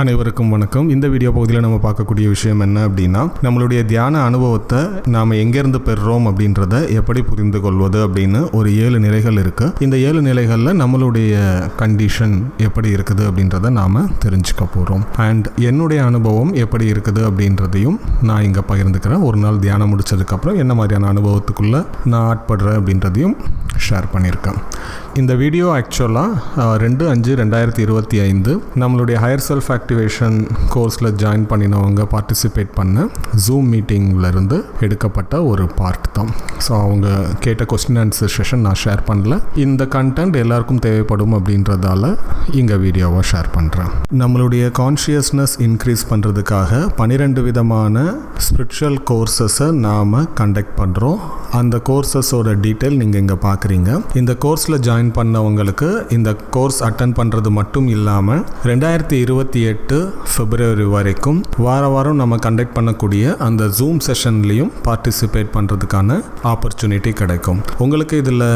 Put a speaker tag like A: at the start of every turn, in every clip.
A: அனைவருக்கும் வணக்கம். இந்த வீடியோ பகுதியில் நம்ம பார்க்கக்கூடிய விஷயம் என்ன அப்படின்னா நம்மளுடைய தியான அனுபவத்தை நாம் எங்கேருந்து பெறுறோம் அப்படின்றத எப்படி புரிந்து கொள்வது அப்படின்னு ஒரு ஏழு நிலைகள் இருக்குது இந்த ஏழு நிலைகளில் நம்மளுடைய கண்டிஷன் எப்படி இருக்குது அப்படின்றத நாம் தெரிஞ்சுக்க போகிறோம் அண்ட் என்னுடைய அனுபவம் எப்படி இருக்குது அப்படின்றதையும் நான் இங்கே பகிர்ந்துக்கிறேன். ஒரு நாள் தியானம் முடிச்சதுக்கப்புறம் என்ன மாதிரியான அனுபவத்துக்குள்ளே நான் ஆட்படுறேன் அப்படின்றதையும் ஷேர் பண்ணியிருக்கேன். இந்த வீடியோ ஆக்சுவலாக ரெண்டு அஞ்சு ரெண்டாயிரத்தி இருபத்தி ஐந்து நம்மளுடைய ஹையர் செல்ஃப் ஆக்டிவேஷன் கோர்ஸில் ஜாயின் பண்ணினவங்க பார்ட்டிசிபேட் பண்ண ஜூம் மீட்டிங்லேருந்து எடுக்கப்பட்ட ஒரு பார்ட் தான். ஸோ அவங்க கேட்ட கொஸ்டின் ஆன்சர் செஷன் நான் ஷேர் பண்ணல. இந்த கண்டென்ட் எல்லாருக்கும் தேவைப்படும் அப்படின்றதால இங்கே வீடியோவை ஷேர் பண்ணுறேன் நம்மளுடைய கான்ஷியஸ்னஸ் இன்க்ரீஸ் பண்ணுறதுக்காக பன்னிரெண்டு விதமான ஸ்பிரிச்சுவல் கோர்சஸை நாம் கண்டக்ட் பண்ணுறோம் அந்த கோர்சஸோட டீட்டெயில் நீங்கள் இங்கே பார்க்குறீங்க இந்த கோர்ஸில் ஜாயின் பண்ணவங்களுக்கு இந்த கோர்ஸ் அட்டன் பண்ணுறது மட்டும் இல்லாமல் ரெண்டாயிரத்தி இருபத்தி எட்டு பிப்ரவரி வரைக்கும் வார வாரம் நம்ம கண்டக்ட் பண்ணக்கூடிய அந்த ஜூம் செஷன்லேயும் பார்ட்டிசிபேட் பண்ணுறதுக்கான ஆப்பர்ச்சுனிட்டி கிடைக்கும். உங்களுக்கு இதில்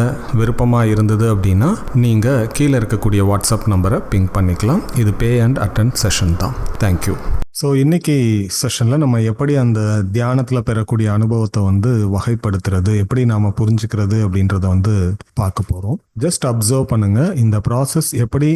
A: விருப்பமாக இருந்தது அப்படின்னா நீங்கள் கீழே இருக்கக்கூடிய வாட்ஸ்அப் நம்பரை பிங்க் பண்ணிக்கலாம். இது பே அண்ட் அட்டன் செஷன் தான். தேங்க்யூ ஸோ இன்னைக்கு செஷனில் நம்ம எப்படி அந்த தியானத்தில் பெறக்கூடிய அனுபவத்தை வந்து வகைப்படுத்துறது எப்படி நாம் புரிஞ்சுக்கிறது அப்படின்றத வந்து பார்க்க போகிறோம் ஜஸ்ட் அப்சர்வ் பண்ணுங்கள் இந்த ப்ராசஸ் எப்படி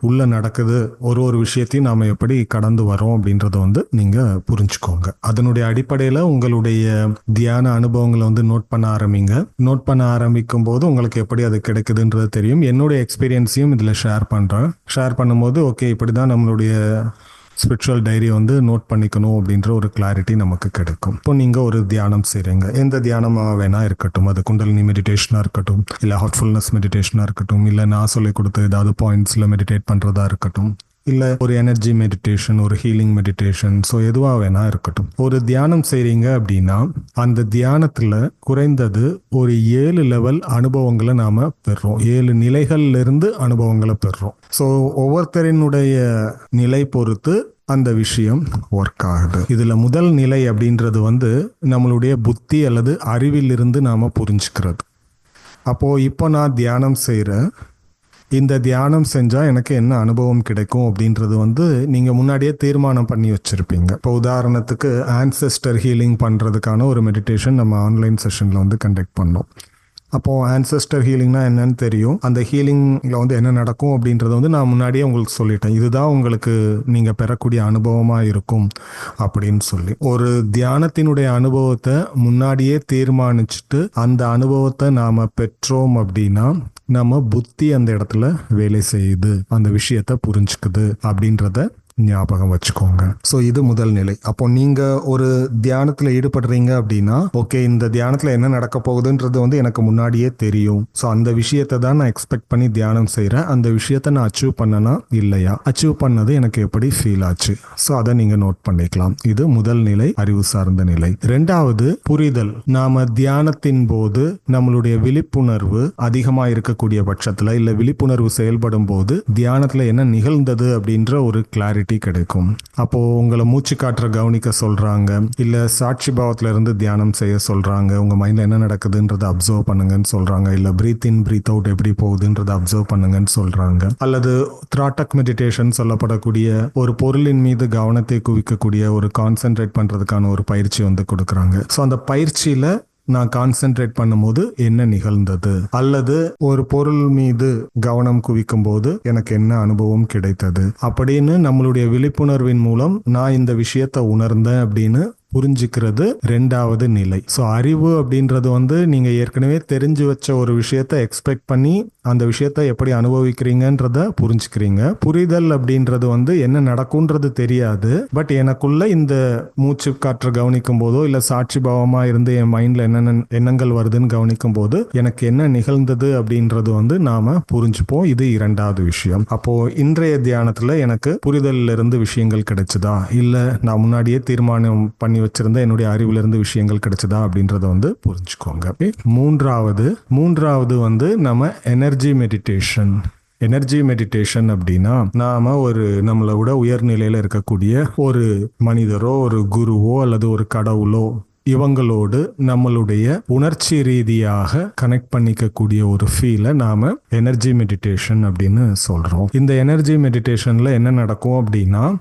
A: உள்ள நடக்குது ஒரு ஒரு விஷயத்தையும் நாம் எப்படி கடந்து வரோம் அப்படின்றத வந்து நீங்கள் புரிஞ்சுக்கோங்க. அதனுடைய அடிப்படையில் உங்களுடைய தியான அனுபவங்களை வந்து நோட் பண்ண ஆரம்பிங்க. நோட் பண்ண ஆரம்பிக்கும் போது உங்களுக்கு எப்படி அது கிடைக்குதுன்றது தெரியும். என்னுடைய எக்ஸ்பீரியன்ஸையும் இதில் ஷேர் பண்ணுறேன் ஷேர் பண்ணும்போது ஓகே இப்படி தான் நம்மளுடைய ஸ்பிரிச்சுவல் டைரி வந்து நோட் பண்ணிக்கணும் அப்படின்ற ஒரு கிளாரிட்டி நமக்கு கிடைக்கும். இப்போ நீங்கள் ஒரு தியானம் செய்கிறீங்க எந்த தியானமாக வேணா இருக்கட்டும். அது குண்டலினி மெடிடேஷனாக இருக்கட்டும். இல்லை ஹார்ட்ஃபுல்னஸ் மெடிடேஷனாக இருக்கட்டும். இல்லை நான் சொல்லி கொடுத்த ஏதாவது பாயிண்ட்ஸில் மெடிடேட் பண்ணுறதா இருக்கட்டும். இல்லை ஒரு எனர்ஜி மெடிடேஷன் ஒரு ஹீலிங் மெடிடேஷன் ஸோ எதுவாக வேணா இருக்கட்டும். ஒரு தியானம் செய்கிறீங்க அப்படின்னா அந்த தியானத்தில் குறைந்தது ஒரு ஏழு லெவல் அனுபவங்களை நாம் பெறுறோம் ஏழு நிலைகள்ல இருந்து அனுபவங்களை பெறுறோம் ஸோ ஒவ்வொருத்தரினுடைய நிலை பொறுத்து அந்த விஷயம் ஒர்க் ஆகுது. இதில் முதல் நிலை அப்படின்றது வந்து நம்மளுடைய புத்தி அல்லது அறிவிலிருந்து நாம் புரிஞ்சுக்கிறது. அப்போது இப்போ நான் தியானம் செய்கிறேன் இந்த தியானம் செஞ்சால் எனக்கு என்ன அனுபவம் கிடைக்கும் அப்படின்றது வந்து நீங்கள் முன்னாடியே தீர்மானம் பண்ணி வச்சுருப்பீங்க. இப்போ உதாரணத்துக்கு ஆன்செஸ்டர் ஹீலிங் பண்ணுறதுக்கான ஒரு மெடிடேஷன் நம்ம ஆன்லைன் செஷனில் வந்து கண்டக்ட் பண்ணோம். அப்போது ஆன்செஸ்டர் ஹீலிங்னா என்னன்னு தெரியும். அந்த ஹீலிங்கில் வந்து என்ன நடக்கும் அப்படின்றத வந்து நான் முன்னாடியே உங்களுக்கு சொல்லிட்டேன். இதுதான் உங்களுக்கு நீங்கள் பெறக்கூடிய அனுபவமாக இருக்கும் அப்படின்னு சொல்லி. ஒரு தியானத்தினுடைய அனுபவத்தை முன்னாடியே தீர்மானிச்சுட்டு அந்த அனுபவத்தை நாம் பெற்றோம் அப்படின்னா நம்ம புத்தி அந்த இடத்துல வேலை செய்யுது அந்த விஷயத்த புரிஞ்சுக்குது அப்படின்றத ஞாபகம் வச்சுக்கோங்க. ஸோ இது முதல் நிலை. அப்போ நீங்க ஒரு தியானத்தில் ஈடுபடுறீங்க அப்படின்னா ஓகே இந்த தியானத்தில் என்ன நடக்க போகுதுன்றது வந்து எனக்கு முன்னாடியே தெரியும். ஸோ அந்த விஷயத்தை தான் நான் எக்ஸ்பெக்ட் பண்ணி தியானம் செய்கிறேன் அந்த விஷயத்த நான் அச்சீவ் பண்ணனா இல்லையா? அச்சீவ் பண்ணது எனக்கு எப்படி ஃபீல் ஆச்சு? ஸோ அதை நீங்க நோட் பண்ணிக்கலாம். இது முதல் நிலை அறிவு சார்ந்த நிலை. ரெண்டாவது புரிதல். நாம தியானத்தின் போது நம்மளுடைய விழிப்புணர்வு அதிகமாக இருக்கக்கூடிய பட்சத்தில் இல்லை விழிப்புணர்வு செயல்படும் போது தியானத்தில் என்ன நிகழ்ந்தது அப்படின்ற ஒரு கிளாரிட்டி கிடைக்கும். அப்போ உங்களை மூச்சு காற்ற கவனிக்க சொல்றாங்க. இல்ல சாட்சி பாவத்துல இருந்து தியானம் செய்ய சொல்றாங்க. உங்க மைண்ட்ல என்ன நடக்குதுன்றதை அப்சர்வ் பண்ணுங்கன்னு சொல்றாங்க. இல்ல பிரீத் இன் பிரீத் அவுட் எப்படி போகுதுன்றதை அப்சர்வ் பண்ணுங்கன்னு சொல்றாங்க. அல்லது த்ராட்டக் மெடிடேஷன் சொல்லப்படக்கூடிய ஒரு பொருளின் மீது கவனத்தை குவிக்கக்கூடிய ஒரு கான்சென்ட்ரேட் பண்றதுக்கான ஒரு பயிற்சி வந்து கொடுக்குறாங்க. ஸோ அந்த பயிற்சியில நான் கான்சென்ட்ரேட் பண்ணும்போது என்ன நிகழ்ந்தது? அல்லது ஒரு பொருள் மீது கவனம் குவிக்கும் போது எனக்கு என்ன அனுபவம் கிடைத்தது? அப்படின்னு நம்மளுடைய விழிப்புணர்வின் மூலம் நான் இந்த விஷயத்தை உணர்ந்தேன் அப்படின்னு புரிஞ்சுக்கிறது ரெண்டாவது நிலை. ஸோ அறிவு அப்படின்றது வந்து நீங்க ஏற்கனவே தெரிஞ்சு வச்ச ஒரு விஷயத்த எக்ஸ்பெக்ட் பண்ணி அந்த விஷயத்த எப்படி அனுபவிக்கிறீங்கன்றத புரிஞ்சுக்கிறீங்க. புரிதல் அப்படின்றது வந்து என்ன நடக்கும்ன்றது தெரியாது. பட் எனக்குள்ள இந்த மூச்சு காற்று கவனிக்கும் போதோ இல்லை சாட்சி பாவமா இருந்து என் மைண்ட்ல என்னென்ன எண்ணங்கள் வருதுன்னு கவனிக்கும் போது எனக்கு என்ன நிகழ்ந்தது அப்படின்றது வந்து நாம புரிஞ்சுப்போம். இது இரண்டாவது விஷயம். அப்போ இன்றைய தியானத்துல எனக்கு புரிதலில் இருந்து விஷயங்கள் கிடைச்சதா? இல்ல நான் முன்னாடியே தீர்மானம் பண்ணி வச்சிருந்த என்னுடைய அறிவிலிருந்து விஷயங்கள் கிடைச்சதா அப்படின்றத வந்து புரிஞ்சுக்கோங்க. மூன்றாவது மூன்றாவது வந்து நம்ம எனர்ஜி மெடிடேஷன் எனர்ஜி மெடிடேஷன் அப்படின்னா நாம ஒரு நம்மளை விட உயர்நிலையில இருக்கக்கூடிய ஒரு மனிதரோ ஒரு குருவோ அல்லது ஒரு கடவுளோ இவங்களோடு நம்மளுடைய உணர்ச்சி ரீதியாக கனெக்ட் பண்ணிக்கக்கூடிய ஒரு ஃபீலை நாம எனர்ஜி மெடிடேஷன் அப்படின்னு சொல்றோம். இந்த எனர்ஜி மெடிடேஷன்ல என்ன நடக்கும் அப்படின்னா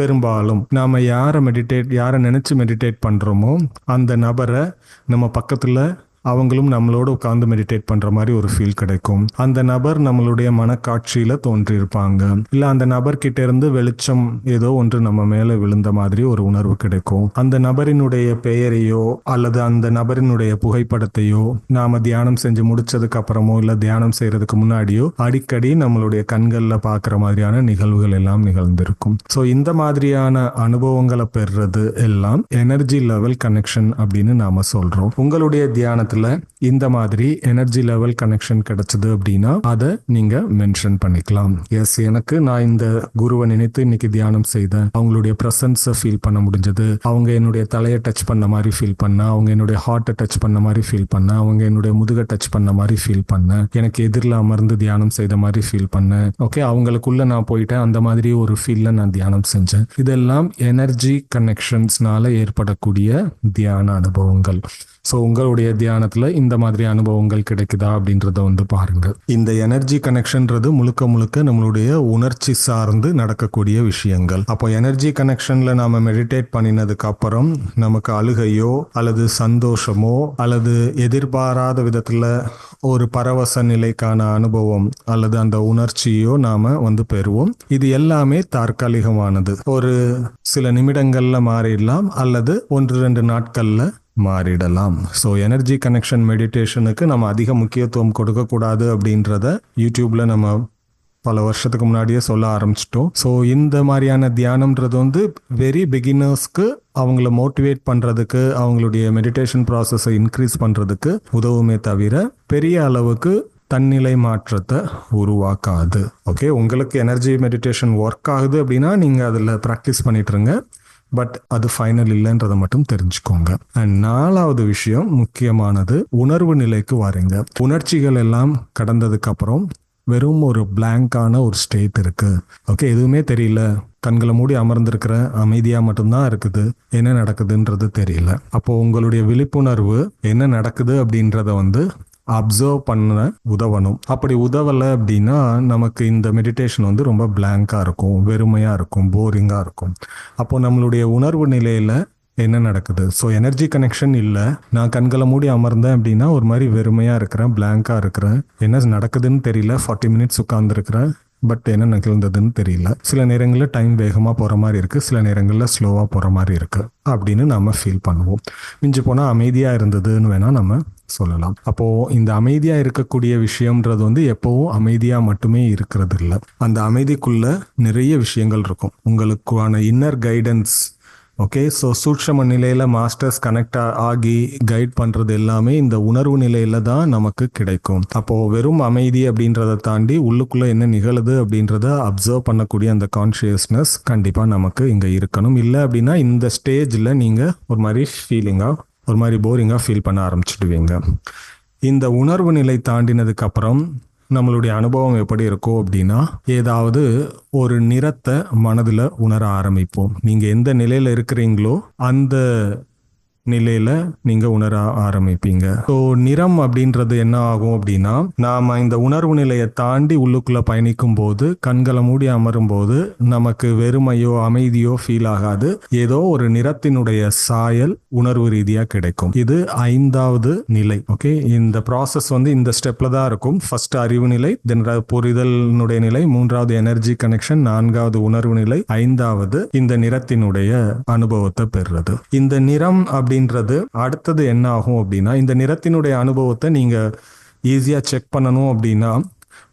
A: பெரும்பாலும் நாம யாரை மெடிடேட் யாரை நினைச்சு மெடிடேட் பண்றோமோ அந்த நபரை நம்ம பக்கத்துல அவங்களும் நம்மளோட உட்காந்து மெடிடேட் பண்ற மாதிரி ஒரு ஃபீல் கிடைக்கும். அந்த நபர் நம்மளுடைய மனக்காட்சியில தோன்றியிருப்பாங்க. இல்ல அந்த நபர் கிட்ட இருந்து வெளிச்சம் ஏதோ ஒன்று நம்ம மேல விழுந்த மாதிரி ஒரு உணர்வு கிடைக்கும். அந்த நபரினுடைய பெயரையோ அல்லது அந்த நபரினுடைய புகைப்படத்தையோ நாம தியானம் செஞ்சு முடிச்சதுக்கு அப்புறமோ இல்ல தியானம் செய்யறதுக்கு முன்னாடியோ அடிக்கடி நம்மளுடைய கண்கள்ல பாக்குற மாதிரியான நிகழ்வுகள் எல்லாம் நிகழ்ந்திருக்கும். ஸோ இந்த மாதிரியான அனுபவங்களை பெறுறது எல்லாம் எனர்ஜி லெவல் கனெக்ஷன் அப்படின்னு நாம சொல்றோம். உங்களுடைய தியானத்துல இந்த மாதிரி எனர்ஜி லெவல் கனெக்ஷன் கிடைச்சது அப்படின்னா அதை நீங்க மென்ஷன் பண்ணிக்கலாம். எஸ் எனக்கு நான் இந்த குருவை நினைத்து இன்னைக்கு தியானம் செய்தேன். அவங்களுடைய பிரசன்ஸை ஃபீல் பண்ண முடிஞ்சது. அவங்க என்னுடைய தலையை டச் பண்ண மாதிரி ஃபீல் பண்ண அவங்க என்னுடைய ஹார்ட்டை டச் பண்ண மாதிரி ஃபீல் பண்ண அவங்க என்னுடைய முதுகை டச் பண்ண மாதிரி ஃபீல் பண்ண எனக்கு எதிரில் அமர்ந்து தியானம் செய்த மாதிரி ஃபீல் பண்ணேன். ஓகே அவங்களுக்குள்ள நான் போயிட்டேன். அந்த மாதிரி ஒரு ஃபீல்ல நான் தியானம் செஞ்சேன். இதெல்லாம் எனர்ஜி கனெக்ஷன்ஸ்னால ஏற்படக்கூடிய தியான அனுபவங்கள். ஸோ உங்களுடைய தியானத்தில் இந்த மாதிரி அனுபவங்கள் கிடைக்குதா அப்படின்றத வந்து பாருங்கள் இந்த எனர்ஜி கனெக்ஷன்றது முழுக்க முழுக்க நம்மளுடைய உணர்ச்சி சார்ந்து நடக்கக்கூடிய விஷயங்கள். அப்போ எனர்ஜி கனெக்ஷனில் நாம் மெடிடேட் பண்ணினதுக்கு அப்புறம் நமக்கு அழுகையோ அல்லது சந்தோஷமோ அல்லது எதிர்பாராத விதத்தில் ஒரு பரவச நிலைக்கான அனுபவம் அல்லது அந்த உணர்ச்சியோ நாம் வந்து பெறுவோம். இது எல்லாமே தற்காலிகமானது. ஒரு சில நிமிடங்களில் மாறிடலாம் அல்லது ஒன்று ரெண்டு நாட்களில் மாறிடலாம். ஸோ எனர்ஜி கனெக்ஷன் மெடிடேஷனுக்கு நம்ம அதிக முக்கியத்துவம் கொடுக்கக்கூடாது அப்படின்றத யூடியூப்ல நம்ம பல வருஷத்துக்கு முன்னாடியே சொல்ல ஆரம்பிச்சிட்டோம். ஸோ இந்த மாதிரியான தியானம்ன்றது வந்து வெரி பிகினர்ஸ்க்கு அவங்கள மோட்டிவேட் பண்ணுறதுக்கு அவங்களுடைய மெடிடேஷன் ப்ராசஸை இன்க்ரீஸ் பண்ணுறதுக்கு உதவுமே தவிர பெரிய அளவுக்கு தன்னிலை மாற்றத்தை உருவாக்காது. ஓகே உங்களுக்கு எனர்ஜி மெடிடேஷன் ஒர்க் ஆகுது அப்படின்னா நீங்கள் அதில் ப்ராக்டிஸ் பண்ணிட்டுருங்க பட் அது ஃபைனல் இல்லைன்றதை மட்டும் தெரிஞ்சுக்கோங்க. அண்ட் நாலாவது விஷயம் முக்கியமானது உணர்வு நிலைக்கு வரீங்க. உணர்ச்சிகள் எல்லாம் கடந்ததுக்கு அப்புறம் வெறும் ஒரு பிளாங்கான ஒரு ஸ்டேட் இருக்கு. ஓகே எதுவுமே தெரியல. கண்களை மூடி அமர்ந்திருக்கிற அமைதியா மட்டும்தான் இருக்குது. என்ன நடக்குதுன்றது தெரியல. அப்போ உங்களுடைய விழிப்புணர்வு என்ன நடக்குது அப்படின்றத வந்து அப்சர்வ் பண்ண உதவணும். அப்படி உதவலை அப்படின்னா நமக்கு இந்த மெடிடேஷன் வந்து ரொம்ப பிளாங்காக இருக்கும் வெறுமையாக இருக்கும் போரிங்காக இருக்கும். அப்போ நம்மளுடைய உணர்வு நிலையில் என்ன நடக்குது? ஸோ எனர்ஜி கனெக்ஷன் இல்லை. நான் கண்களை மூடி அமர்ந்தேன் அப்படின்னா ஒரு மாதிரி வெறுமையாக இருக்கிறேன் பிளாங்காக இருக்கிறேன். என்ன நடக்குதுன்னு தெரியல ஃபார்ட்டி மினிட்ஸ் உட்காந்துருக்கிறேன் பட் என்ன நிகழ்ந்ததுன்னு தெரியல. சில நேரங்களில் டைம் வேகமாக போகிற மாதிரி இருக்குது சில நேரங்களில் ஸ்லோவாக போகிற மாதிரி இருக்குது அப்படின்னு நம்ம ஃபீல் பண்ணுவோம். மிஞ்சி போனால் அமைதியாக இருந்ததுன்னு வேணால் நம்ம சொல்லலாம். அப்போ இந்த அமைதியா இருக்கக்கூடிய விஷயம்ன்றது வந்து எப்பவும் அமைதியா மட்டுமே இருக்கிறது இல்லை அந்த அமைதிக்குள்ள நிறைய விஷயங்கள் இருக்கும். உங்களுக்கான இன்னர் கைடன்ஸ் ஓகே ஸோ சூட்சம நிலையில் மாஸ்டர்ஸ் கனெக்ட் ஆகி கைட் பண்ணுறது எல்லாமே இந்த உணர்வு நிலையில தான் நமக்கு கிடைக்கும். அப்போது வெறும் அமைதி அப்படின்றத தாண்டி உள்ளுக்குள்ளே என்ன நிகழுது அப்படின்றத அப்சர்வ் பண்ணக்கூடிய அந்த கான்ஷியஸ்னஸ் கண்டிப்பாக நமக்கு இங்கே இருக்கணும். இல்லை அப்படின்னா இந்த ஸ்டேஜில் நீங்கள் ஒரு மாதிரி ஃபீலிங்காக ஒரு மாதிரி போரிங்காக ஃபீல் பண்ண ஆரம்பிச்சிடுவீங்க. இந்த உணர்வு நிலை தாண்டினதுக்கு அப்புறம் நம்மளுடைய அனுபவம் எப்படி இருக்கும் அப்படின்னா ஏதாவது ஒரு நிறத்தை மனதில் உணர ஆரம்பிப்போம். நீங்கள் எந்த நிலையில் இருக்கிறீங்களோ அந்த நிலையில நீங்க உணர ஆரம்பிப்பீங்க. ஸோ நிறம் அப்படின்றது என்ன ஆகும் அப்படின்னா நாம இந்த உணர்வு நிலையை தாண்டி உள்ளுக்குள்ள பயணிக்கும் போது கண்களை மூடி அமரும் போது நமக்கு வெறுமையோ அமைதியோ ஃபீல் ஆகாது. ஏதோ ஒரு நிறத்தினுடைய சாயல் உணர்வு ரீதியா கிடைக்கும். இது ஐந்தாவது நிலை ஓகே இந்த ப்ராசஸ் வந்து இந்த ஸ்டெப்ல தான் இருக்கும். ஃபர்ஸ்ட் அறிவு நிலை தென் புரிதலினுடைய நிலை மூன்றாவது எனர்ஜி கனெக்ஷன் நான்காவது உணர்வு நிலை ஐந்தாவது இந்த நிறத்தினுடைய அனுபவத்தை பெறுறது. இந்த நிறம் அப்படின்றது அடுத்தது என்ன ஆகும் அப்படின்னா இந்த நிறத்தினுடைய அனுபவத்தை நீங்கள் ஈஸியாக செக் பண்ணணும் அப்படின்னா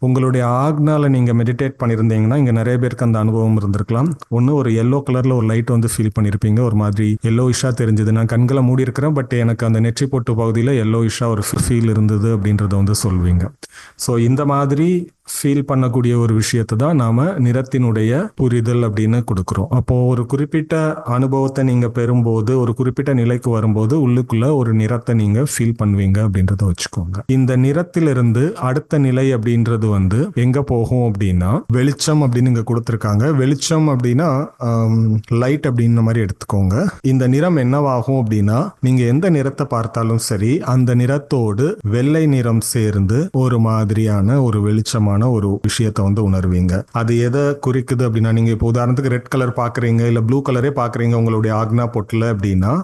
A: உங்களுடைய ஆக்னால நீங்கள் மெடிடேட் பண்ணியிருந்தீங்கன்னா இங்கே நிறைய பேருக்கு அந்த அனுபவம் இருந்திருக்கலாம். ஒன்று ஒரு எல்லோ கலரில் ஒரு லைட் வந்து ஃபீல் பண்ணியிருப்பீங்க. ஒரு மாதிரி எல்லோ இஷா தெரிஞ்சது. நான் கண்களை மூடி இருக்கிறேன் பட் எனக்கு அந்த நெற்றி பொட்டு பகுதியில் எல்லோ இஷா ஒரு ஃபீல் இருந்தது அப்படின்றத வந்து சொல்வீங்க. ஸோ இந்த மாதிரி ஃபீல் பண்ணக்கூடிய ஒரு விஷயத்தை தான் நாம நிறத்தினுடைய புரிதல் அப்படின்னு கொடுக்குறோம். அப்போ ஒரு குறிப்பிட்ட அனுபவத்தை நீங்க பெறும்போது ஒரு குறிப்பிட்ட நிலைக்கு வரும்போது உள்ளுக்குள்ள ஒரு நிறத்தை நீங்க ஃபீல் பண்ணுவீங்க அப்படின்றத வச்சுக்கோங்க. இந்த நிறத்திலிருந்து அடுத்த நிலை அப்படின்றது வந்து எங்க போகும் அப்படின்னா வெளிச்சம் அப்படின்னு இங்க கொடுத்துருக்காங்க. வெளிச்சம் அப்படின்னா லைட் அப்படின்ற மாதிரி எடுத்துக்கோங்க. இந்த நிறம் என்னவாகும் அப்படின்னா நீங்க எந்த நிறத்தை பார்த்தாலும் சரி அந்த நிறத்தோடு வெள்ளை நிறம் சேர்ந்து ஒரு மாதிரியான ஒரு வெளிச்சமான விதமான ஒரு விஷயத்தை வந்து உணர்வீங்க. அது எதை குறிக்குது அப்படின்னா நீங்க இப்போ உதாரணத்துக்கு ரெட் கலர் பாக்குறீங்க இல்ல ப்ளூ கலரே பாக்குறீங்க உங்களுடைய ஆக்னா பொட்டில் அப்படின்னா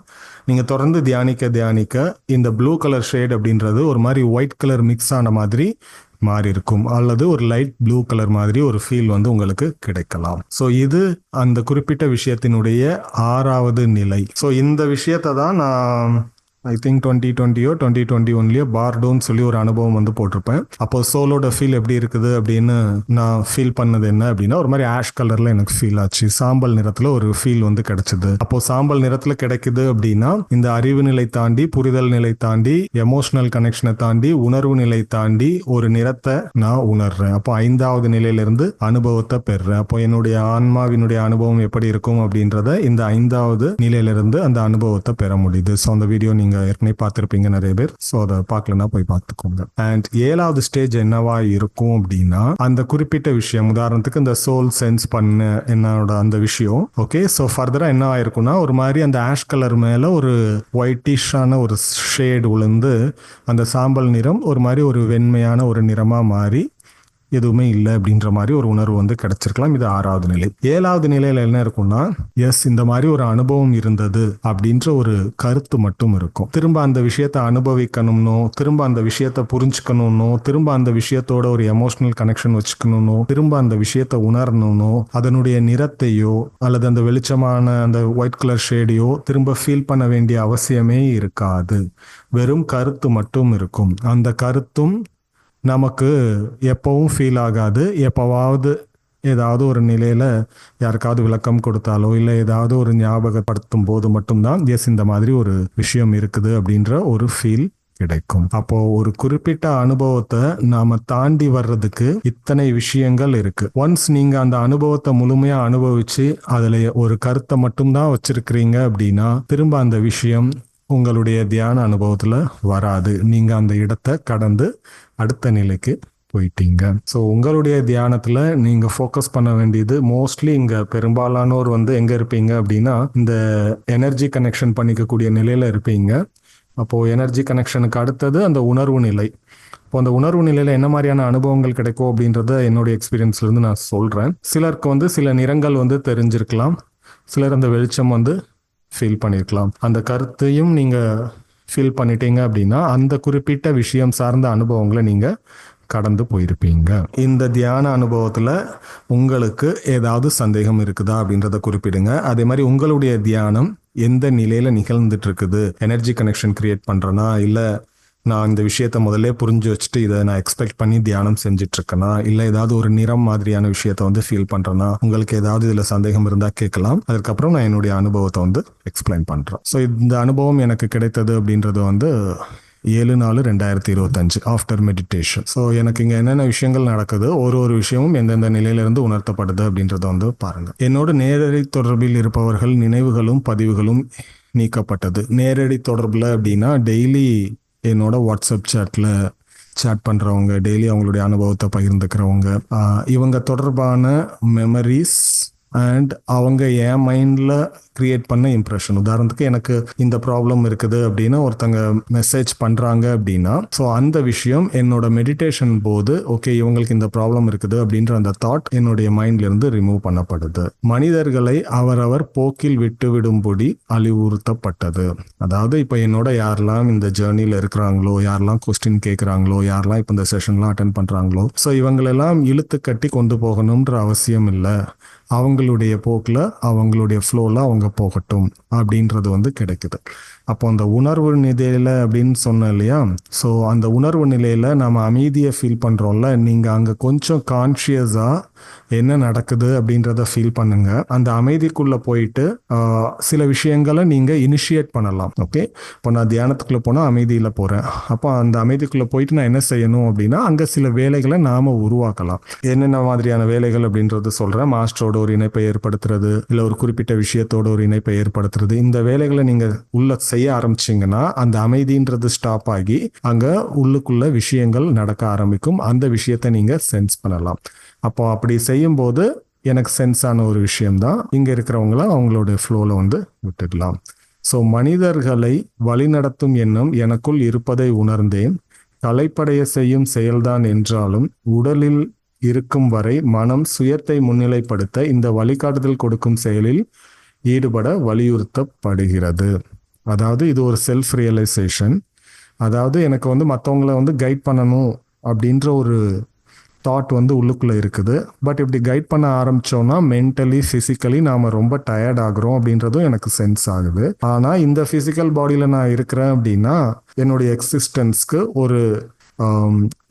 A: நீங்க தொடர்ந்து தியானிக்க தியானிக்க இந்த ப்ளூ கலர் ஷேட் அப்படின்றது ஒரு மாதிரி ஒயிட் கலர் மிக்ஸ் ஆன மாதிரி மாறி இருக்கும் அல்லது ஒரு லைட் ப்ளூ கலர் மாதிரி ஒரு ஃபீல் வந்து உங்களுக்கு கிடைக்கலாம். ஸோ இது அந்த குறிப்பிட்ட விஷயத்தினுடைய ஆறாவது நிலை. ஸோ இந்த விஷயத்தை தான் நான் ஐ திங்க் டுவெண்ட்டி டுவெண்ட்டியோ டுவெண்ட்டி டுவெண்ட்டி ஒன்லயோ பார்டோன்னு சொல்லி ஒரு அனுபவம் வந்து போட்டிருப்பேன். அப்போ சோலோட ஃபீல் எப்படி இருக்குது அப்படின்னு நான் ஃபீல் பண்ணது என்ன அப்படின்னா ஒரு மாதிரி ஆஷ் கலர்ல எனக்கு ஃபீல் ஆச்சு. சாம்பல் நிறத்துல ஒரு ஃபீல் வந்து கிடைச்சது. அப்போ சாம்பல் நிறத்துல கிடைக்குது அப்படின்னா இந்த அறிவு நிலை தாண்டி புரிதல் நிலை தாண்டி எமோஷனல் கனெக்ஷனை தாண்டி உணர்வு நிலை தாண்டி ஒரு நிறத்தை நான் உணர்றேன். அப்போ ஐந்தாவது நிலையிலிருந்து அனுபவத்தை பெறுறேன். அப்போ என்னுடைய ஆன்மாவினுடைய அனுபவம் எப்படி இருக்கும் அப்படின்றத இந்த ஐந்தாவது நிலையிலிருந்து அந்த அனுபவத்தை பெற முடியுது. ஸோ அந்த வீடியோ நீங்க ஏற்கனவே பார்த்துருப்பீங்க நிறைய பேர். ஸோ அதை பார்க்கலன்னா போய் பார்த்துக்கோங்க. அண்ட் ஏழாவது ஸ்டேஜ் என்னவா இருக்கும் அப்படின்னா அந்த குறிப்பிட்ட விஷயம் உதாரணத்துக்கு இந்த சோல் சென்ஸ் பண்ண என்னோட அந்த விஷயம் ஓகே ஸோ ஃபர்தரா என்ன ஆயிருக்கும்னா ஒரு மாதிரி அந்த ஆஷ் கலர் மேல ஒரு ஒயிட்டிஷான ஒரு ஷேடு விழுந்து அந்த சாம்பல் நிறம் ஒரு மாதிரி ஒரு வெண்மையான ஒரு நிறமா மாறி எதுவுமே இல்லை அப்படின்ற மாதிரி ஒரு உணர்வு வந்து கிடைச்சிருக்கலாம். இது ஆறாவது நிலை. ஏழாவது நிலையில என்ன இருக்கும்னா எஸ் இந்த மாதிரி ஒரு அனுபவம் இருந்தது அப்படின்ற ஒரு கருத்து மட்டும் இருக்கும். திரும்ப அந்த விஷயத்தை அனுபவிக்கணும்னோ திரும்ப அந்த விஷயத்தை புரிஞ்சுக்கணும்னோ திரும்ப அந்த விஷயத்தோட ஒரு எமோஷனல் கனெக்ஷன் வச்சுக்கணும்னோ திரும்ப அந்த விஷயத்தை உணரணும்னோ அதனுடைய நிறத்தையோ அல்லது அந்த வெளிச்சமான அந்த ஒயிட் கலர் ஷேடையோ திரும்ப ஃபீல் பண்ண வேண்டிய அவசியமே இருக்காது. வெறும் கருத்து மட்டும் இருக்கும். அந்த கருத்தும் நமக்கு எப்பவும் ஃபீல் ஆகாது. எப்போவாவது ஏதாவது ஒரு நிலையில யாருக்காவது விளக்கம் கொடுத்தாலோ இல்லை ஏதாவது ஒரு ஞாபகப்படுத்தும் போது மட்டும்தான் எஸ் இந்த மாதிரி ஒரு விஷயம் இருக்குது அப்படின்ற ஒரு ஃபீல் கிடைக்கும். அப்போ ஒரு குறிப்பிட்ட அனுபவத்தை நாம தாண்டி வர்றதுக்கு இத்தனை விஷயங்கள் இருக்கு. ஒன்ஸ் நீங்க அந்த அனுபவத்தை முழுமையா அனுபவிச்சு அதுல ஒரு கருத்தை மட்டும்தான் வச்சிருக்கிறீங்க அப்படின்னா திரும்ப அந்த விஷயம் உங்களுடைய தியான அனுபவத்துல வராது. நீங்க அந்த இடத்தை கடந்து அடுத்த நிலைக்கு போயிட்டீங்க. ஸோ உங்களுடைய தியானத்துல நீங்க ஃபோக்கஸ் பண்ண வேண்டியது மோஸ்ட்லி இங்க பெரும்பாலானோர் வந்து எங்க இருப்பீங்க அப்படின்னா இந்த எனர்ஜி கனெக்ஷன் பண்ணிக்கக்கூடிய நிலையில இருப்பீங்க. அப்போ எனர்ஜி கனெக்ஷனுக்கு அடுத்தது அந்த உணர்வு நிலை. இப்போ அந்த உணர்வு நிலையில என்ன மாதிரியான அனுபவங்கள் கிடைக்கும் அப்படின்றத என்னுடைய எக்ஸ்பீரியன்ஸ்ல இருந்து நான் சொல்றேன். சிலருக்கு வந்து சில நிறங்கள் வந்து தெரிஞ்சிருக்கலாம். சிலர் அந்த வெளிச்சம் வந்து ஃபீல் பண்ணியிருக்கலாம் அந்த கருத்தையும் நீங்கள் ஃபீல் பண்ணிட்டீங்க அப்படின்னா அந்த குறிப்பிட்ட விஷயம் சார்ந்த அனுபவங்களை நீங்கள் கடந்து போயிருப்பீங்க. இந்த தியான அனுபவத்தில் உங்களுக்கு ஏதாவது சந்தேகம் இருக்குதா அப்படின்றத குறிப்பிடுங்க. அதே மாதிரி உங்களுடைய தியானம் எந்த நிலையில நிகழ்ந்துட்டு இருக்குது? எனர்ஜி கனெக்ஷன் கிரியேட் பண்றேனா? இல்லை நான் இந்த விஷயத்த முதல்ல புரிஞ்சு வச்சுட்டு இதை நான் எக்ஸ்பெக்ட் பண்ணி தியானம் செஞ்சுட்டு இருக்கேனா இல்லை ஏதாவது ஒரு நிறம் மாதிரியான விஷயத்த வந்து ஃபீல் பண்றேனா? உங்களுக்கு ஏதாவது இதுல சந்தேகம் இருந்தா கேட்கலாம். அதுக்கப்புறம் நான் என்னுடைய அனுபவத்தை வந்து எக்ஸ்பிளைன் பண்றேன். ஸோ இந்த அனுபவம் எனக்கு கிடைத்தது அப்படின்றது வந்து ஏழு நாலு ரெண்டாயிரத்தி இருபத்தஞ்சு ஆஃப்டர் மெடிடேஷன் ஸோ எனக்கு இங்கே என்னென்ன விஷயங்கள் நடக்குது ஒரு ஒரு விஷயமும் எந்தெந்த நிலையிலிருந்து உணர்த்தப்படுது அப்படின்றத வந்து பாருங்க. என்னோட நேரடி தொடர்பில் இருப்பவர்கள் நினைவுகளும் பதிவுகளும் நீக்கப்பட்டது. நேரடி தொடர்பில் அப்படின்னா டெய்லி என்னோட வாட்ஸ்அப் சேட்டில் சேட் பண்ணுறவங்க டெய்லி அவங்களுடைய அனுபவத்தை பகிர்ந்துக்கிறவங்க இவங்க தொடர்பான மெமரிஸ் அண்ட் அவங்க என் மைண்டில் கிரியேட் பண்ண இம்ப்ரெஷன் உதாரணத்துக்கு எனக்கு இந்த ப்ராப்ளம் இருக்குது அப்படின்னு ஒருத்தங்க மெசேஜ் பண்ணுறாங்க அப்படின்னா ஸோ அந்த விஷயம் என்னோட மெடிடேஷன் போது ஓகே இவங்களுக்கு இந்த ப்ராப்ளம் இருக்குது அப்படின்ற அந்த தாட் என்னுடைய மைண்ட்ல இருந்து ரிமூவ் பண்ணப்படுது. மனிதர்களை அவரவர் போக்கில் விட்டு விடும்படி அழிவுறுத்தப்பட்டது. அதாவது இப்போ என்னோட யாரெல்லாம் இந்த ஜேர்னியில் இருக்கிறாங்களோ யாரெல்லாம் கொஸ்டின் கேட்குறாங்களோ யாரெல்லாம் இப்போ இந்த செஷன்லாம் அட்டன் பண்ணுறாங்களோ ஸோ இவங்களெல்லாம் இழுத்து கட்டி கொண்டு போகணுன்ற அவசியம் இல்லை. அவங்களுடைய போக்கில் அவங்களுடைய ஃப்ளோவில் அவங்க போகட்டும் அப்படின்றது வந்து கிடைக்குது. அப்போ அந்த உணர்வு நிலையில அப்படின்னு சொன்னேன் இல்லையா? ஸோ அந்த உணர்வு நிலையில நம்ம அமைதியை ஃபீல் பண்றோம்ல நீங்க அங்க கொஞ்சம் கான்சியஸா என்ன நடக்குது அப்படின்றத ஃபீல் பண்ணுங்க. அந்த அமைதிக்குள்ள போயிட்டு சில விஷயங்களை நீங்க இனிஷியேட் பண்ணலாம் ஓகே இப்போ நான் தியானத்துக்குள்ள போனா அமைதியில போறேன். அப்போ அந்த அமைதிக்குள்ள போயிட்டு நான் என்ன செய்யணும் அப்படின்னா அங்க சில வேலைகளை நாம உருவாக்கலாம். என்னென்ன மாதிரியான வேலைகள் அப்படின்றது சொல்றேன். மாஸ்டரோட ஒரு இணைப்பை ஏற்படுத்துறது இல்ல ஒரு குறிப்பிட்ட விஷயத்தோட ஒரு இணைப்பை ஏற்படுத்துறது. இந்த வேலைகளை நீங்க உள்ள செய்ய ஆரம்பிச்சிங்கன்னா அந்த அமைதின்றது ஸ்டாப் ஆகி அங்க உள்ளுக்குள்ள விஷயங்கள் நடக்க ஆரம்பிக்கும். அந்த விஷயத்தை நீங்க சென்ஸ் பண்ணலாம். அப்போ அப்படி செய்யும்போது எனக்கு சென்ஸ் ஆன ஒரு விஷயம்தான். இங்க இருக்கிறவங்கள அவங்களோட ஃப்ளோல வந்து விட்டுடலாம். ஸோ மனிதர்களை வழிநடத்தும் எண்ணம் எனக்குள் இருப்பதை உணர்ந்தேன். கலைப்படைய செய்யும் செயல்தான் என்றாலும் உடலில் இருக்கும் வரை மனம் சுயத்தை முன்னிலைப்படுத்த இந்த வழிகாட்டுதல் கொடுக்கும் செயலில் ஈடுபட வலியுறுத்தப்படுகிறது. அதாவது இது ஒரு செல்ஃப் ரியலைசேஷன் அதாவது எனக்கு வந்து மற்றவங்கள வந்து கைட் பண்ணணும் அப்படின்ற ஒரு தாட் வந்து உள்ளுக்குள்ளே இருக்குது. பட் இப்படி கைட் பண்ண ஆரம்பித்தோன்னா மென்டலி ஃபிசிக்கலி நாம் ரொம்ப டயர்ட் ஆகுறோம் அப்படின்றதும் எனக்கு சென்ஸ் ஆகுது. ஆனால் இந்த ஃபிசிக்கல் பாடியில் நான் இருக்கிறேன் அப்படின்னா என்னுடைய எக்ஸிஸ்டன்ஸ்க்கு ஒரு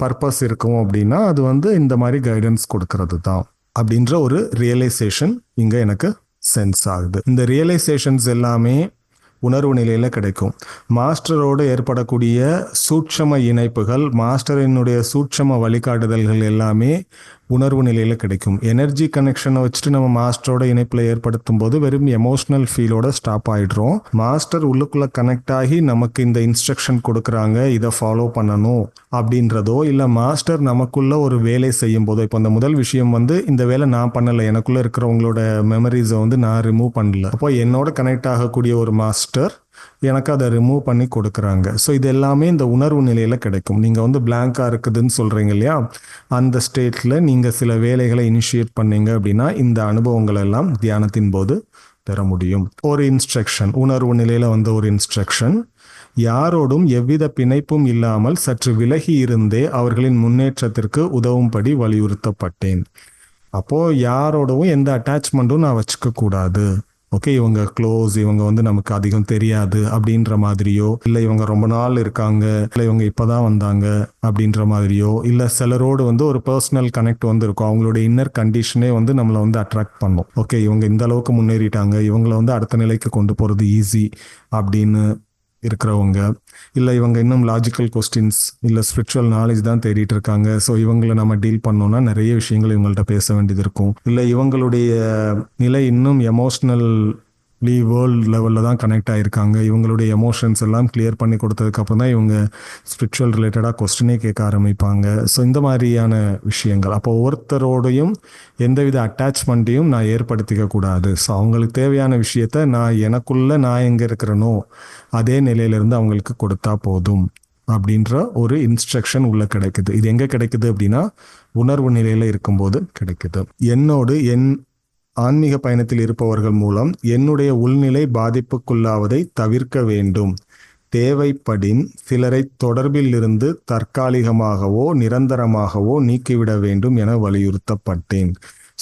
A: பர்பஸ் இருக்கும் அப்படின்னா அது வந்து இந்த மாதிரி கைடன்ஸ் கொடுக்கறது தான் அப்படின்ற ஒரு ரியலைசேஷன் இங்கே எனக்கு சென்ஸ் ஆகுது. இந்த ரியலைசேஷன்ஸ் எல்லாமே உணர்வு நிலையில் கிடைக்கும். மாஸ்டரோடு ஏற்படக்கூடிய சூட்சம இணைப்புகள் மாஸ்டரினுடைய சூட்சம வழிகாட்டுதல்கள் எல்லாமே உணர்வு நிலையில் கிடைக்கும். எனர்ஜி கனெக்ஷனை வச்சுட்டு நம்ம மாஸ்டரோட இணைப்பில் ஏற்படுத்தும் போது வெறும் எமோஷனல் ஃபீலோட ஸ்டாப் ஆயிடுறோம். மாஸ்டர் உள்ளுக்குள்ளே கனெக்ட் ஆகி நமக்கு இந்த இன்ஸ்ட்ரக்ஷன் கொடுக்குறாங்க இதை ஃபாலோ பண்ணணும் அப்படின்றதோ இல்லை மாஸ்டர் நமக்குள்ள ஒரு வேலை செய்யும் போதோ இப்போ அந்த முதல் விஷயம் வந்து இந்த வேலை நான் பண்ணலை எனக்குள்ளே இருக்கிறவங்களோட மெமரிஸை வந்து நான் ரிமூவ் பண்ணல. அப்போ என்னோட கனெக்ட் ஆகக்கூடிய ஒரு மாஸ்டர் எனக்கு அதை ரிமூவ் பண்ணி கொடுக்குறாங்க. ஸோ இது எல்லாமே இந்த உணர்வு நிலையில் கிடைக்கும். நீங்கள் வந்து பிளாங்காக இருக்குதுன்னு சொல்கிறீங்க இல்லையா? அந்த ஸ்டேட்டில் நீங்கள் சில வேலைகளை இனிஷியேட் பண்ணீங்க அப்படின்னா இந்த அனுபவங்கள் எல்லாம் தியானத்தின் போது பெற முடியும். ஒரு இன்ஸ்ட்ரக்ஷன் உணர்வு நிலையில் வந்த ஒரு இன்ஸ்ட்ரக்ஷன் யாரோடும் எவ்வித பிணைப்பும் இல்லாமல் சற்று விலகி இருந்தே அவர்களின் முன்னேற்றத்திற்கு உதவும்படி வலியுறுத்தப்பட்டேன். அப்போது யாரோடவும் எந்த அட்டாச்மெண்ட்டும் நான் வச்சுக்க கூடாது ஓகே இவங்க க்ளோஸ் இவங்க வந்து நமக்கு அதிகம் தெரியாது அப்படின்ற மாதிரியோ இல்லை இவங்க ரொம்ப நாள் இருக்காங்க இல்லை இவங்க இப்போதான் வந்தாங்க அப்படின்ற மாதிரியோ இல்லை சிலரோடு வந்து ஒரு பர்சனல் கனெக்ட் வந்து இருக்கும் அவங்களோட இன்னர் கண்டிஷனே வந்து நம்மளை வந்து அட்ராக்ட் பண்ணும். ஓகே இவங்க இந்த அளவுக்கு முன்னேறிட்டாங்க இவங்களை வந்து அடுத்த நிலைக்கு கொண்டு போகிறது ஈஸி அப்படின்னு இருக்கிறவங்க இல்லை இவங்க இன்னும் லாஜிக்கல் கொஸ்டின்ஸ் இல்லை ஸ்பிரிச்சுவல் நாலேஜ் தான் தேடிட்டு இருக்காங்க. ஸோ இவங்களை நம்ம டீல் பண்ணோம்னா நிறைய விஷயங்கள் இவங்கள்ட்ட பேச வேண்டியது இருக்கும். இல்லை இவங்களுடைய நிலை இன்னும் எமோஷ்னல் லீ வேர்ல்டு லெவலில் தான் கனெக்ட் ஆகிருக்காங்க இவங்களுடைய எமோஷன்ஸ் எல்லாம் கிளியர் பண்ணி கொடுத்ததுக்கப்புறம் தான் இவங்க ஸ்பிரிச்சுவல் ரிலேட்டடாக கொஸ்டினே கேட்க ஆரம்பிப்பாங்க. ஸோ இந்த மாதிரியான விஷயங்கள். அப்போ ஒவ்வொருத்தரோடையும் எந்தவித அட்டாச்மெண்ட்டையும் நான் ஏற்படுத்திக்க கூடாது. ஸோ அவங்களுக்கு தேவையான விஷயத்த நான் எனக்குள்ளே நான் எங்கே இருக்கிறேனோ அதே நிலையிலேருந்து அவங்களுக்கு கொடுத்தா போதும் அப்படின்ற ஒரு இன்ஸ்ட்ரக்ஷன் உள்ள கிடைக்குது. இது எங்கே கிடைக்குது அப்படின்னா உணர்வு நிலையில் இருக்கும்போது கிடைக்குது. என்னோடு என் ஆன்மீக பயணத்தில் இருப்பவர்கள் மூலம் என்னுடைய உள்நிலை பாதிப்புக்குள்ளாவதை தவிர்க்க வேண்டும். தேவைப்படின் சிலரை தொடர்பில் இருந்து தற்காலிகமாகவோ நிரந்தரமாகவோ நீக்கிவிட வேண்டும் என வலியுறுத்தப்பட்டேன்.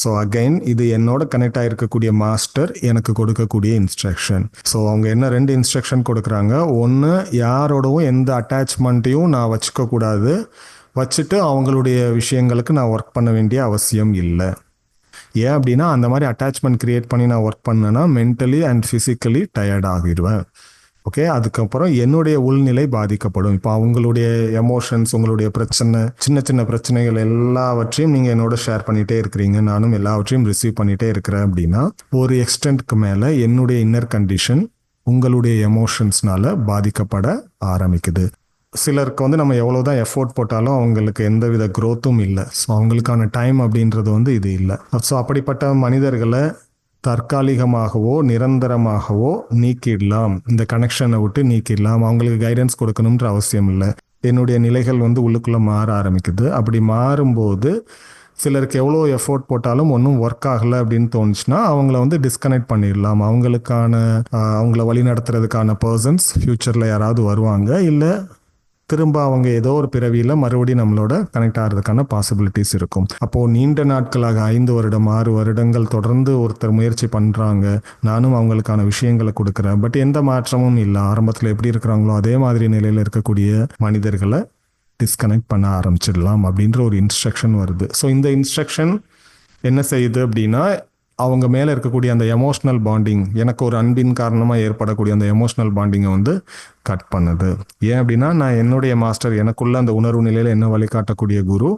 A: ஸோ அகைன் இது என்னோட கனெக்ட் ஆகிருக்கக்கூடிய மாஸ்டர் எனக்கு கொடுக்கக்கூடிய இன்ஸ்ட்ரக்ஷன் ஸோ அவங்க என்ன ரெண்டு இன்ஸ்ட்ரக்ஷன் கொடுக்குறாங்க. ஒன்று யாரோடவும் எந்த அட்டாச்மெண்ட்டையும் நான் வச்சுக்கக்கூடாது. வச்சுட்டு அவங்களுடைய விஷயங்களுக்கு நான் ஒர்க் பண்ண வேண்டிய அவசியம் இல்லை. ஏன் அப்படின்னா அந்த மாதிரி அட்டாச்மெண்ட் கிரியேட் பண்ணி நான் ஒர்க் பண்ணேன்னா மென்டலி அண்ட் ஃபிசிக்கலி டயர்ட் ஆகிடுவேன். ஓகே அதுக்கப்புறம் என்னுடைய உள்நிலை பாதிக்கப்படும். இப்போ அவங்களுடைய எமோஷன்ஸ் உங்களுடைய பிரச்சனை சின்ன சின்ன பிரச்சனைகள் எல்லாவற்றையும் நீங்கள் என்னோட ஷேர் பண்ணிகிட்டே இருக்கிறீங்க. நானும் எல்லாவற்றையும் ரிசீவ் பண்ணிகிட்டே இருக்கிறேன் அப்படின்னா ஒரு எக்ஸ்டென்ட்க்கு மேலே என்னுடைய இன்னர் கண்டிஷன் உங்களுடைய எமோஷன்ஸ்னால பாதிக்கப்பட ஆரம்பிக்குது. சிலருக்கு வந்து நம்ம எவ்வளோ தான் எஃபோர்ட் போட்டாலும் அவங்களுக்கு எந்தவித க்ரோத்தும் இல்லை. ஸோ அவங்களுக்கான டைம் அப்படின்றது வந்து இது இல்லை. ஸோ அப்படிப்பட்ட மனிதர்களை தற்காலிகமாகவோ நிரந்தரமாகவோ நீக்கிடலாம். இந்த கனெக்ஷனை விட்டு நீக்கிடலாம். அவங்களுக்கு கைடன்ஸ் கொடுக்கணுன்ற அவசியம் இல்லை. என்னுடைய நிலைகள் வந்து உள்ளுக்குள்ளே மாற ஆரம்பிக்குது. அப்படி மாறும்போது சிலருக்கு எவ்வளோ எஃபோர்ட் போட்டாலும் ஒன்றும் ஒர்க் ஆகலை அப்படின்னு தோணுச்சுன்னா அவங்கள வந்து டிஸ்கனெக்ட் பண்ணிடலாம். அவங்களுக்கான அவங்கள வழி நடத்துறதுக்கான பர்சன்ஸ் ஃப்யூச்சரில் யாராவது வருவாங்க. இல்லை திரும்ப அவங்க ஏதோ ஒரு பிறவியில் மறுபடியும் நம்மளோட கனெக்ட் ஆகிறதுக்கான பாசிபிலிட்டிஸ் இருக்கும். அப்போது நீண்ட நாட்களாக ஐந்து வருடம் ஆறு வருடங்கள் தொடர்ந்து ஒருத்தர் முயற்சி பண்ணுறாங்க நானும் அவங்களுக்கான விஷயங்களை கொடுக்குறேன். பட் எந்த மாற்றமும் இல்லை. ஆரம்பத்தில் எப்படி இருக்கிறாங்களோ அதே மாதிரி நிலையில் இருக்கக்கூடிய மனிதர்களை டிஸ்கனெக்ட் பண்ண ஆரம்பிச்சிடலாம் அப்படின்ற ஒரு இன்ஸ்ட்ரக்ஷன் வருது. ஸோ இந்த இன்ஸ்ட்ரக்ஷன் என்ன செய்யுது அப்படின்னா அவங்க மேலே இருக்கக்கூடிய அந்த எமோஷ்னல் பாண்டிங் எனக்கு ஒரு அன்பின் காரணமாக ஏற்படக்கூடிய அந்த எமோஷ்னல் பாண்டிங்கை வந்து கட் பண்ணுது. ஏன் அப்படின்னா நான் என்னுடைய மாஸ்டர் எனக்குள்ள அந்த உணர்வு நிலையில் என்ன வழிகாட்டக்கூடிய குரு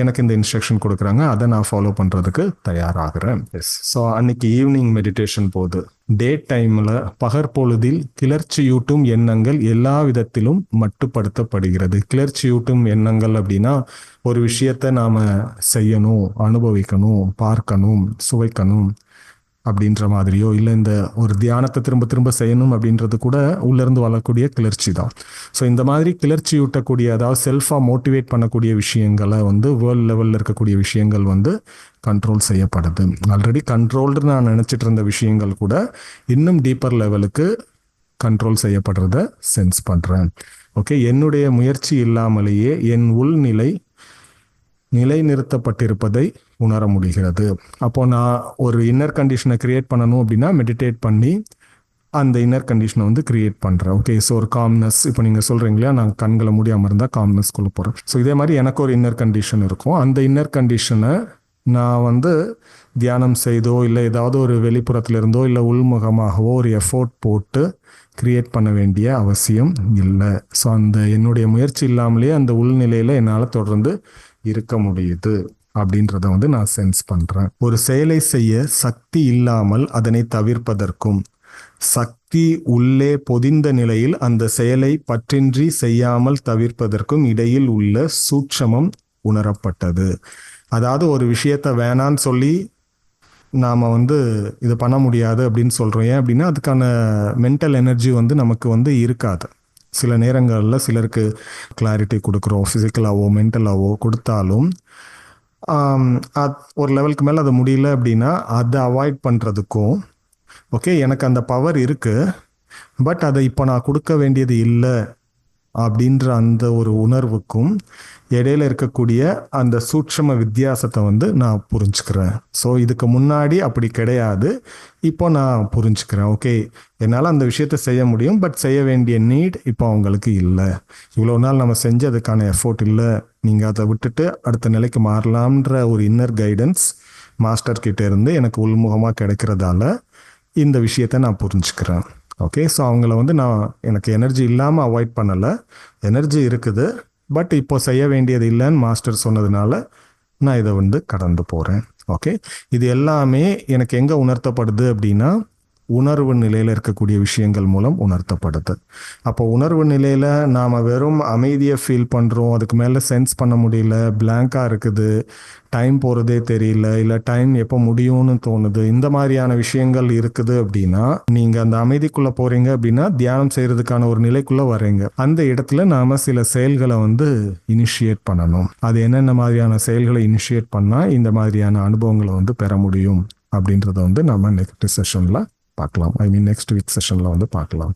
A: எனக்கு இந்த இன்ஸ்ட்ரக்ஷன் கொடுக்குறாங்க. அதை நான் ஃபாலோ பண்ணுறதுக்கு தயாராகிறேன். எஸ் ஸோ அன்னைக்கு ஈவினிங் மெடிடேஷன் போகுது டே டைமில் பகற்பொழுதில் கிளர்ச்சியூட்டும் எண்ணங்கள் எல்லா விதத்திலும் மட்டுப்படுத்தப்படுகிறது. கிளர்ச்சியூட்டும் எண்ணங்கள் அப்படின்னா ஒரு விஷயத்தை நாம் செய்யணும் அனுபவிக்கணும் பார்க்கணும் சுவைக்கணும். அப்படின்ற மாதிரியோ இல்லை இந்த ஒரு தியானத்தை திரும்ப திரும்ப செய்யணும் அப்படின்றது கூட உள்ளேருந்து வரக்கூடிய கிளர்ச்சி தான். ஸோ இந்த மாதிரி கிளர்ச்சி ஊட்டக்கூடிய அதாவது செல்ஃபாக மோட்டிவேட் பண்ணக்கூடிய விஷயங்களை வந்து வேர்ல்ட் லெவலில் இருக்கக்கூடிய விஷயங்கள் வந்து கண்ட்ரோல் செய்யப்படுது. ஆல்ரெடி கண்ட்ரோல்டு நான் நினச்சிட்டு இருந்த விஷயங்கள் கூட இன்னும் டீப்பர் லெவலுக்கு கண்ட்ரோல் செய்யப்படுறத சென்ஸ் பண்ணுறேன் ஓகே என்னுடைய முயற்சி இல்லாமலேயே என் உள்நிலை நிலைநிறுத்தப்பட்டிருப்பதை உணர முடிகிறது. அப்போ நான் ஒரு இன்னர் கண்டிஷனை கிரியேட் பண்ணணும் அப்படின்னா மெடிடேட் பண்ணி அந்த இன்னர் கண்டிஷனை வந்து கிரியேட் பண்ணுறேன் ஓகே ஸோ ஒரு காம்னஸ் இப்போ நீங்கள் சொல்கிறீங்களா நான் கண்களை முடியாமல் இருந்தால் காம்னஸ் கொள்ள போகிறேன் ஸோ இதே மாதிரி எனக்கு ஒரு இன்னர் கண்டிஷன் இருக்கும். அந்த இன்னர் கண்டிஷனை நான் வந்து தியானம் செய்தோ இல்லை ஏதாவது ஒரு வெளிப்புறத்திலிருந்தோ இல்லை உள்முகமாகவோ ஒரு எஃபோர்ட் போட்டு கிரியேட் பண்ண வேண்டிய அவசியம் இல்லை. ஸோ அந்த என்னுடைய முயற்சி இல்லாமலேயே அந்த உள்நிலையில் என்னால் தொடர்ந்து இருக்க முடியுது அப்படின்றத வந்து நான் சென்ஸ் பண்ணுறேன் ஒரு செயலை செய்ய சக்தி இல்லாமல் அதனை தவிர்ப்பதற்கும் சக்தி உள்ளே பொதிந்த நிலையில் அந்த செயலை பற்றின்றி செய்யாமல் தவிர்ப்பதற்கும் இடையில் உள்ள சூட்சமம் உணரப்பட்டது. அதாவது ஒரு விஷயத்த வேணான்னு சொல்லி நாம் வந்து இது பண்ண முடியாது அப்படின்னு சொல்கிறோம் ஏன் அப்படின்னா அதுக்கான மென்டல் எனர்ஜி வந்து நமக்கு வந்து இருக்காது. சில நேரங்களில் சிலருக்கு கிளாரிட்டி கொடுக்குறோம் ஃபிசிக்கலாகவோ மென்டலாகவோ கொடுத்தாலும் ஒரு லெவலுக்கு மேலே அது முடியல அப்படின்னா அதை அவாய்ட் பண்ணுறதுக்கும் ஓகே எனக்கு அந்த பவர் இருக்குது பட் அதை இப்போ நான் கொடுக்க வேண்டியது இல்லை அப்படின்ற அந்த ஒரு உணர்வுக்கும் இடையில இருக்கக்கூடிய அந்த சூட்சம வித்தியாசத்தை வந்து நான் புரிஞ்சுக்கிறேன். ஸோ இதுக்கு முன்னாடி அப்படி கிடையாது. இப்போ நான் புரிஞ்சுக்கிறேன். ஓகே என்னால் அந்த விஷயத்தை செய்ய முடியும். பட் செய்ய வேண்டிய நீட் இப்போ அவங்களுக்கு இல்லை. இவ்வளோ நாள் நம்ம செஞ்சதுக்கான எஃபோர்ட் இல்லை. நீங்கள் அதை விட்டுட்டு அடுத்த நிலைக்கு மாறலாம்ன்ற ஒரு இன்னர் கைடன்ஸ் மாஸ்டர்கிட்ட இருந்து எனக்கு உள்முகமாக கிடைக்கிறதால இந்த விஷயத்தை நான் புரிஞ்சுக்கிறேன். ஓகே ஸோ அவங்கள வந்து நான் எனக்கு எனர்ஜி இல்லாமல் அவாய்ட் பண்ணலை. எனர்ஜி இருக்குது பட் இப்போ செய்ய வேண்டியது இல்லைன்னு மாஸ்டர் சொன்னதுனால நான் இதை வந்து கடந்து போகிறேன் ஓகே இது எல்லாமே எனக்கு எங்கே உணர்த்தப்படுது அப்படின்னா உணர்வு நிலையில் இருக்கக்கூடிய விஷயங்கள் மூலம் உணர்த்தப்படுது அப்போ உணர்வு நிலையில் நாம் வெறும் அமைதியை ஃபீல் பண்ணுறோம் அதுக்கு மேலே சென்ஸ் பண்ண முடியல பிளாங்காக இருக்குது டைம் போகிறதே தெரியல இல்லை டைம் எப்போ முடியும்னு தோணுது இந்த மாதிரியான விஷயங்கள் இருக்குது அப்படின்னா நீங்கள் அந்த அமைதிக்குள்ளே போகிறீங்க அப்படின்னா தியானம் செய்கிறதுக்கான ஒரு நிலைக்குள்ளே வரீங்க. அந்த இடத்துல நாம் சில செயல்களை வந்து இனிஷியேட் பண்ணணும். அது என்னென்ன மாதிரியான செயல்களை இனிஷியேட் பண்ணால் இந்த மாதிரியான அனுபவங்களை வந்து பெற முடியும் அப்படின்றத வந்து நம்ம நெக்ஸ்ட் செஷனில் பார்க்கலாம். ஐ மீன் நெக்ஸ்ட் வீக் செஷனில் வந்து பார்க்கலாம்.